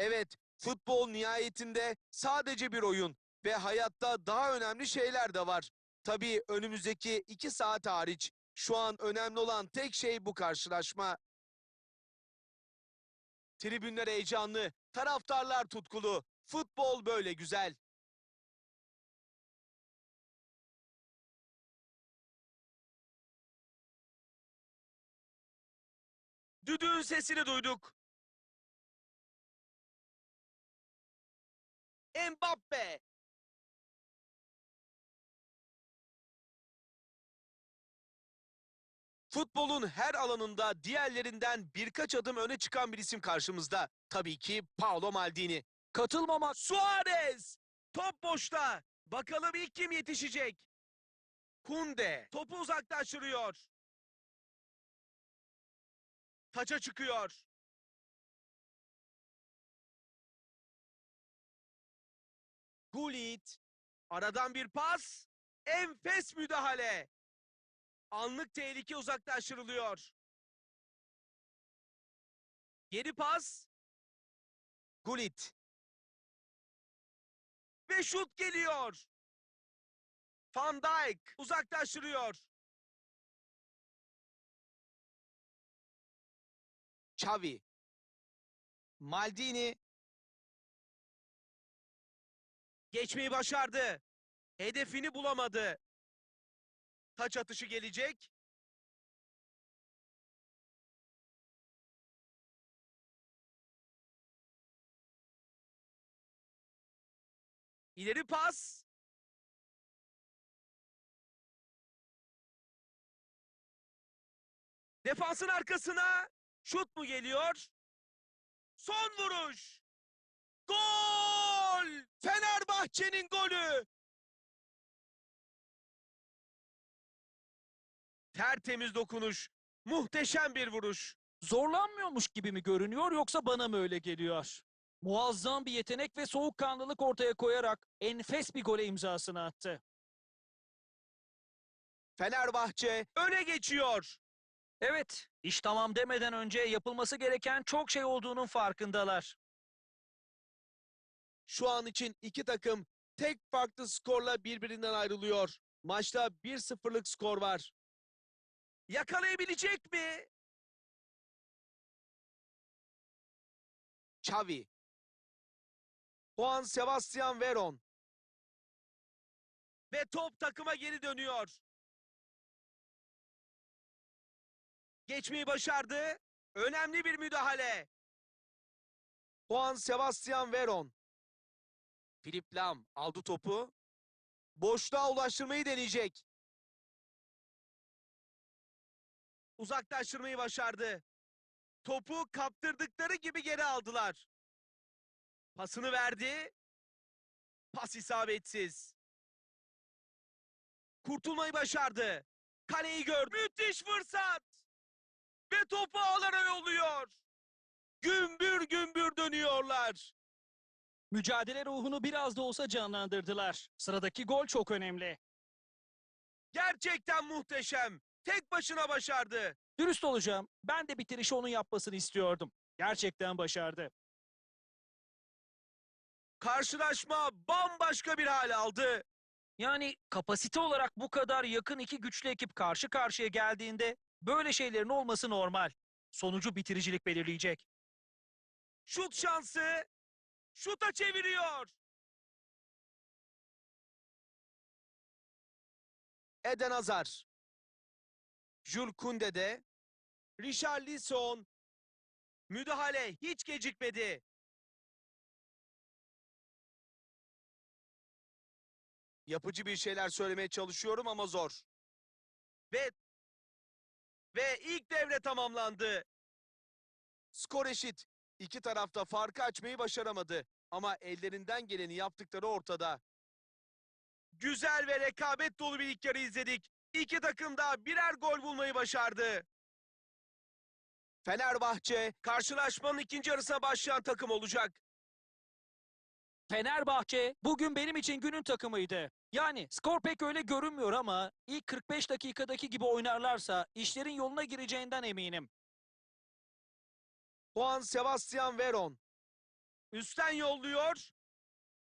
Evet, futbol nihayetinde sadece bir oyun ve hayatta daha önemli şeyler de var. Tabii önümüzdeki iki saat hariç. Şu an önemli olan tek şey bu karşılaşma. Tribünler heyecanlı, taraftarlar tutkulu. Futbol böyle güzel. Düdüğün sesini duyduk. Mbappe. Futbolun her alanında diğerlerinden birkaç adım öne çıkan bir isim karşımızda. Tabii ki Paolo Maldini. Katılmamak Suarez! Top boşta. Bakalım ilk kim yetişecek? Kunde topu uzaklaştırıyor. Taça çıkıyor. Gullit. Aradan bir pas. Enfes müdahale. Anlık tehlike uzaklaştırılıyor. Geri pas. Gullit. Ve şut geliyor. Van Dijk uzaklaştırıyor. Xavi. Maldini. Geçmeyi başardı. Hedefini bulamadı. Taç atışı gelecek. İleri pas. Defansın arkasına şut mu geliyor? Son vuruş. Gol! Fenerbahçe'nin golü. Tertemiz dokunuş. Muhteşem bir vuruş. zorlanmıyormuş gibi mi görünüyor yoksa bana mı öyle geliyor? Muazzam bir yetenek ve soğukkanlılık ortaya koyarak enfes bir gole imzasını attı. Fenerbahçe öne geçiyor. Evet, iş tamam demeden önce yapılması gereken çok şey olduğunun farkındalar. Şu an için iki takım tek farklı skorla birbirinden ayrılıyor. Maçta 1-0'lık skor var. Yakalayabilecek mi? Xavi. Juan Sebastian Veron. Ve top takıma geri dönüyor. Geçmeyi başardı. Önemli bir müdahale. Juan Sebastian Veron. Filip Lam aldı topu. Boşluğa ulaştırmayı deneyecek. Uzaklaştırmayı başardı. Topu kaptırdıkları gibi geri aldılar. Pasını verdi. Pas isabetsiz. Kurtulmayı başardı. Kaleyi gördü. Müthiş fırsat. Ve topu ağlara yolluyor. Gümbür gümbür dönüyorlar. Mücadele ruhunu biraz da olsa canlandırdılar. Sıradaki gol çok önemli. Gerçekten muhteşem. Tek başına başardı. Dürüst olacağım, ben de bitirişi onun yapmasını istiyordum. Gerçekten başardı. Karşılaşma bambaşka bir hal aldı. Yani kapasite olarak bu kadar yakın iki güçlü ekip karşı karşıya geldiğinde böyle şeylerin olması normal. Sonucu bitiricilik belirleyecek. Şut şansı. Şuta çeviriyor. Eden Hazar. Jules Koundé de. Richarlison. Müdahale hiç gecikmedi. Yapıcı bir şeyler söylemeye çalışıyorum ama zor. Ve ve ilk devre tamamlandı. Skor eşit. İki tarafta farkı açmayı başaramadı. Ama ellerinden geleni yaptıkları ortada. Güzel ve rekabet dolu bir ilk yarı izledik. İki takım da birer gol bulmayı başardı. Fenerbahçe karşılaşmanın ikinci yarısına başlayan takım olacak. Fenerbahçe bugün benim için günün takımıydı. Yani skor pek öyle görünmüyor ama ilk 45 dakikadaki gibi oynarlarsa işlerin yoluna gireceğinden eminim. Juan Sebastian Veron. Üstten yolluyor.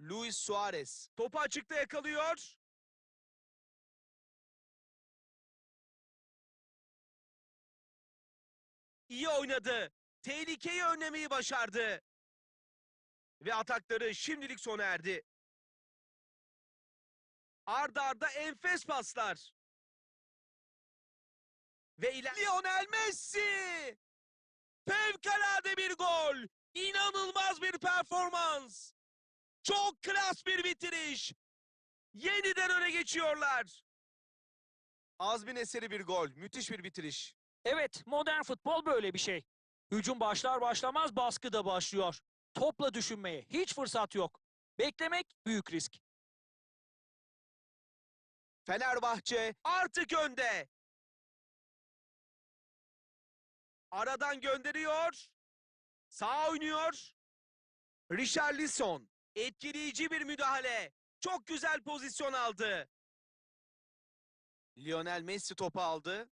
Luis Suarez. Topu açıkta yakalıyor. İyi oynadı. Tehlikeyi önlemeyi başardı. Ve atakları şimdilik sona erdi. Arda arda enfes paslar. Ve iler... Lionel Messi! Fevkalade bir gol! İnanılmaz bir performans! Çok klas bir bitiriş! Yeniden öne geçiyorlar. Azmin eseri bir gol. Müthiş bir bitiriş. Evet, modern futbol böyle bir şey. Hücum başlar başlamaz baskı da başlıyor. Topla düşünmeye hiç fırsat yok. Beklemek büyük risk. Fenerbahçe artık önde. Aradan gönderiyor. Sağ oynuyor. Richarlison etkileyici bir müdahale. Çok güzel pozisyon aldı. Lionel Messi topu aldı.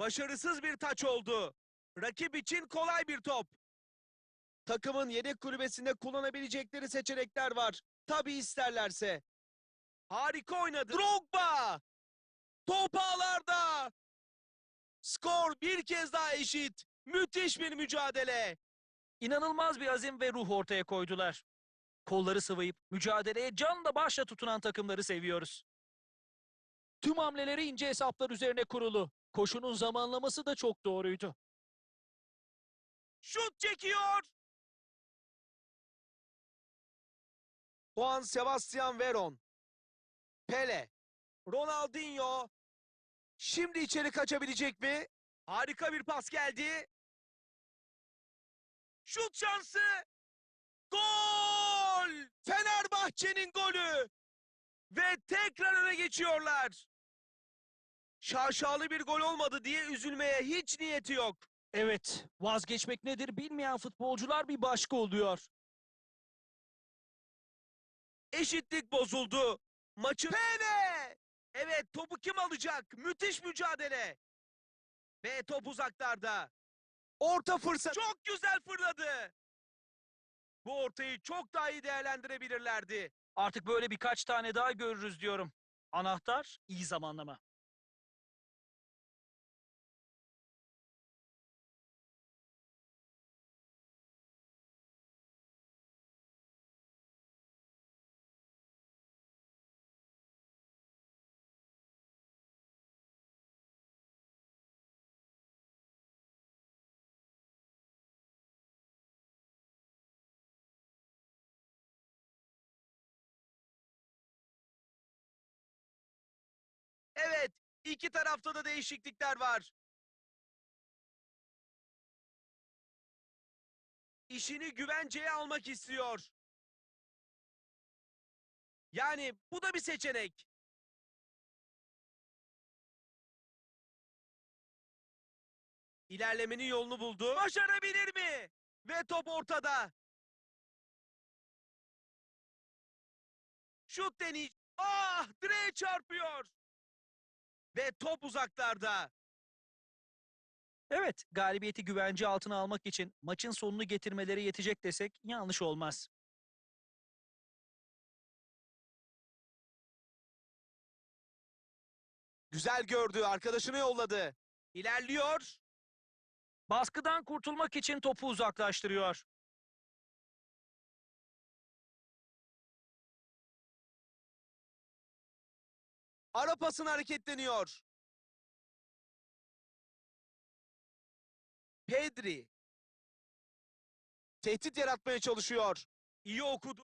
Başarısız bir taç oldu. Rakip için kolay bir top. Takımın yedek kulübesinde kullanabilecekleri seçenekler var. Tabii isterlerse. Harika oynadı. Drogba! Top ağlarda! Skor bir kez daha eşit. Müthiş bir mücadele. İnanılmaz bir azim ve ruh ortaya koydular. Kolları sıvayıp mücadeleye canla başla tutunan takımları seviyoruz. Tüm hamleleri ince hesaplar üzerine kurulu. Koşunun zamanlaması da çok doğruydu. Şut çekiyor. Juan Sebastian Veron. Pele. Ronaldinho. Şimdi içeri kaçabilecek mi? Harika bir pas geldi. Şut şansı. Gol! Fenerbahçe'nin golü. Ve tekrar öne geçiyorlar. Şaşalı bir gol olmadı diye üzülmeye hiç niyeti yok. Evet, vazgeçmek nedir bilmeyen futbolcular bir başka oluyor. Eşitlik bozuldu. Maçın... Pele! Evet topu kim alacak? Müthiş mücadele. Ve top uzaklarda. Orta fırsat. Çok güzel fırladı. Bu ortayı çok daha iyi değerlendirebilirlerdi. Artık böyle birkaç tane daha görürüz diyorum. Anahtar iyi zamanlama. İki tarafta da değişiklikler var. İşini güvenceye almak istiyor. Yani bu da bir seçenek. İlerlemenin yolunu buldu. Başarabilir mi? Ve top ortada. Şut deney. Ah, direğe çarpıyor. Ve top uzaklarda. Evet, galibiyeti güvence altına almak için maçın sonunu getirmeleri yetecek desek yanlış olmaz. Güzel gördü, arkadaşını yolladı. İlerliyor. Baskıdan kurtulmak için topu uzaklaştırıyor. Ara hareketleniyor. Pedri. Tehdit yaratmaya çalışıyor. İyi okudu.